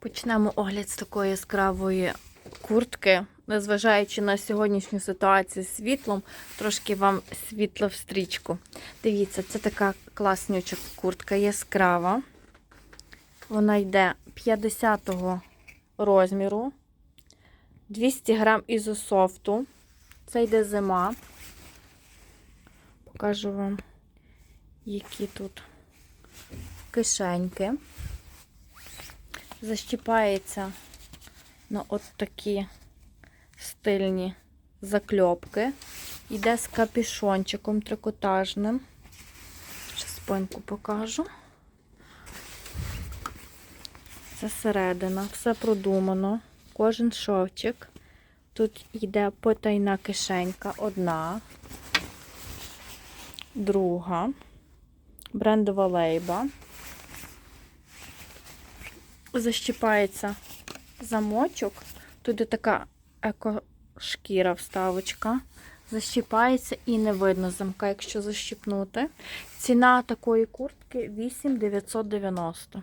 Почнемо огляд з такої яскравої куртки. Незважаючи на сьогоднішню ситуацію з світлом, трошки вам світло в стрічку. Дивіться, це така класнюча куртка яскрава. Вона йде 50-го розміру, 200 грам ізософту. Це йде зима. Покажу вам, які тут кишеньки. Защіпається на от такі стильні закльопки. Йде з капюшончиком трикотажним. Ще спинку покажу. Це середина, все продумано. Кожен шовчик. Тут йде потайна кишенька одна, друга, брендова лейба. Защіпається замочок. Тут є така екошкіра вставочка. Защіпається і не видно замка, якщо защіпнути. Ціна такої куртки 8 990.